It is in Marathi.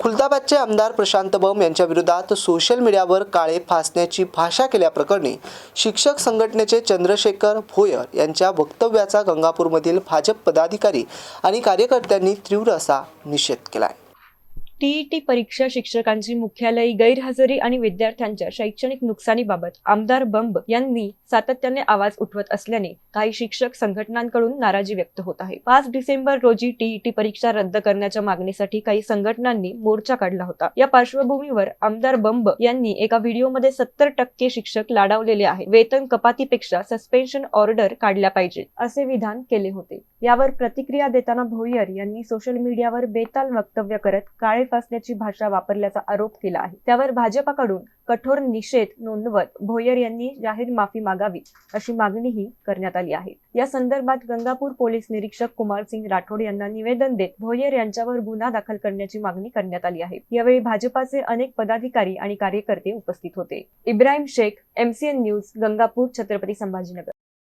खुलताबादचे आमदार प्रशांत बम यांच्या विरोधात सोशल मीडियावर काळे फासण्याची भाषा केल्याप्रकरणी शिक्षक संघटनेचे चंद्रशेखर भोयर यांच्या वक्तव्याचा गंगापूरमधील भाजप पदाधिकारी आणि कार्यकर्त्यांनी तीव्र असा निषेध केलाय. टीईटी परीक्षा शिक्षकांची मुख्यालयी गैरहजेरी आणि विद्यार्थ्यांच्या शैक्षणिक नुकसानीबाबत आमदार बंब यांनी सातत्याने आवाज उठवत असल्याने काही शिक्षक संघटनांकडून नाराजी व्यक्त होत आहे. पाच डिसेंबर रोजी टीईटी परीक्षा रद्द करण्याच्या मागणीसाठी काही संघटनांनी मोर्चा काढला होता. या पार्श्वभूमीवर आमदार बंब यांनी एका व्हिडिओमध्ये सत्तर टक्के शिक्षक लाडावलेले आहे वेतन कपातीपेक्षा सस्पेन्शन ऑर्डर काढल्या पाहिजेत असे विधान केले होते. यावर प्रतिक्रिया देताना भोयर यांनी सोशल मीडियावर बेताल वक्तव्य करत काळे फासण्याची भाषा वापरल्याचा आरोप केला आहे. त्यावर भाजपाकडून कठोर निषेध नोंदवत भोयर यांनी जाहीर माफी मागावी अशी मागणीही करण्यात आली आहे. या संदर्भात गंगापूर पोलीस निरीक्षक कुमार सिंग राठोड यांना निवेदन देत भोयर यांच्यावर गुन्हा दाखल करण्याची मागणी करण्यात आली आहे. यावेळी भाजपाचे अनेक पदाधिकारी आणि कार्यकर्ते उपस्थित होते. Ibrahim Shaikh MCN news Gangapur Chhatrapati Sambhajinagar.